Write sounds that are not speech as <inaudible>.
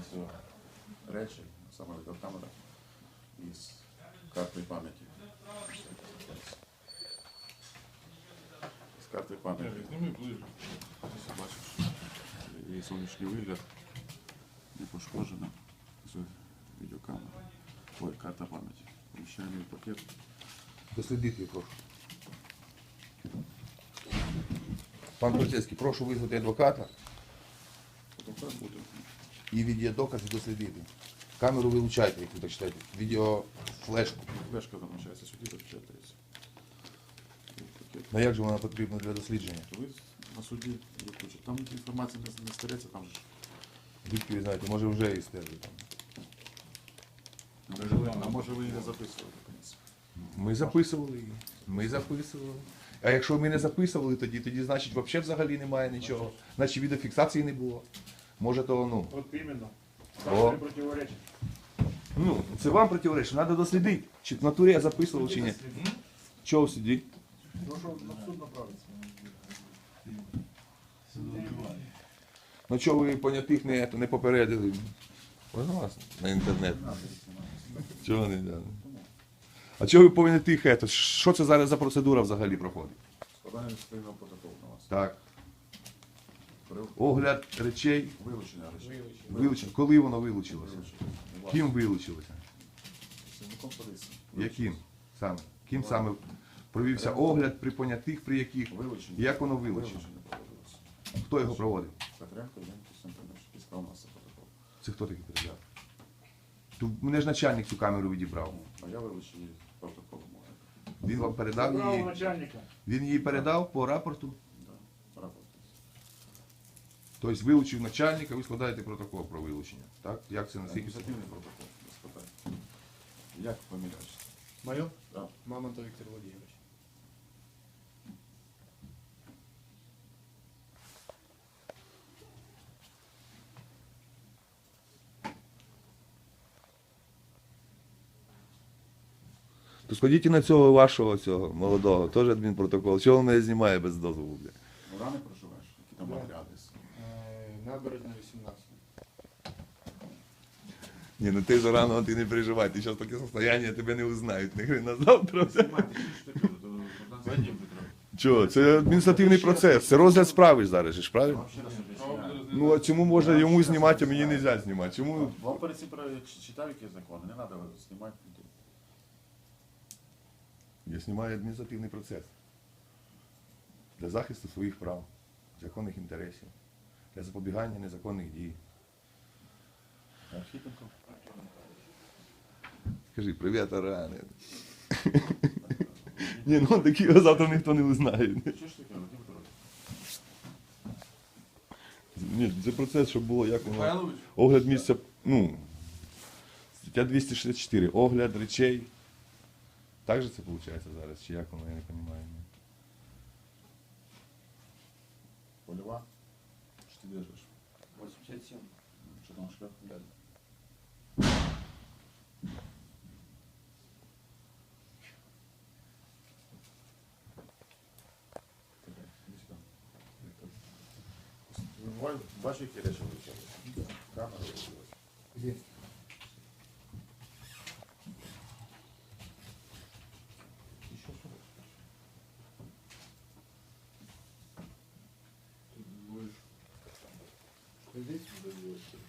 ось речі, саме відеокамера із картою пам'яті. З картою пам'яті. Її зовнішній вигляд не пошкоджена. Ось відеокамера. Ой, карта пам'яті. Поміщаємо її в пакет. Дослідити, прошу. Пан поліцейський, прошу визвати адвоката Фотоапарат буде. І відеодокази дослідити. Камеру вилучайте, як ви так читаєте. Відео флешку. Флешка залишається сюди, запечатається. І. Ну як же вона потрібна для дослідження? Ви на суді куча. Там інформація не, стареться, там же. Звідки ви знаєте, може вже і стерли там. Може, ви- а може ви її не записували до кінця. Ми записували її. Ми записували. А якщо ми не записували тоді, тоді значить взагалі взагалі немає нічого. Значить відеофіксації не було. Може то ну. От іменно. О. Ну, це вам противоречить, треба дослідити, чи в натурі я записував, чи ні. Чого сидіть? Прошу на суд направитися. Ну чого ви понятих не, не попередили? Пожалуйста, на інтернет. Чого не дали? А чого ви понятих? ето? Що це зараз за процедура взагалі проходить? Складання адміністративного протоколу на вас. Так, огляд речей, вилучення речей. вилучено. Коли воно вилучилося? Вилучення. Ким вилучилося? Працівником поліції. Яким саме? Ким саме провівся огляд при понятих, при яких? Вилучення. Як воно вилучено? Вилучення проводилося. Хто його проводив? Петренко. І справ протокол. Це хто такий передав? Мене ж начальник цю камеру відібрав. А я вилучив її протоколом. Він вам передав її. Він її передав по рапорту. Тобто вилучив начальника, ви складаєте протокол про вилучення. Так? Як це наскільки? Адміністративний протокол. Без питань. Як помиляєшся? Мое? Да. Мамонтов Виктор Владимирович. То складіть і на цього вашого цього молодого, теж адмінпротокол. Чого він мене знімає без дозволу? Бля? Ну? Э, Набережная 18. Ні, ну ти ж рано ти не переживай, ти зараз таке состояние, тебе не узнають. Не хрена <laughs> завтра. Чого? Це адміністративний процес, це розгляд справи зараз, ж, правильно? Ну а чому можна йому знімати, а мені не можна знімати? Чому? Вам перед цим читав які закони, не треба знімати. Я знімаю адміністративний процес для захисту своїх прав, законних інтересів, для запобігання незаконних дій. Скажи, привіт, Аране. <laughs> Ні, ну такі його завтра ніхто не узнає. Що ж таке, Вадим Петрович? Ні, це процес, щоб було як воно. Огляд місця, ну, стаття 264, огляд речей. Так же це виходить зараз, чи як воно, я не розумію. Польова? Що ти держиш? 87. Що там шлях? Таке, іди сюди. Ви Бачиш, які речі вивчали? Камера вивчилась. Где? Соответственно.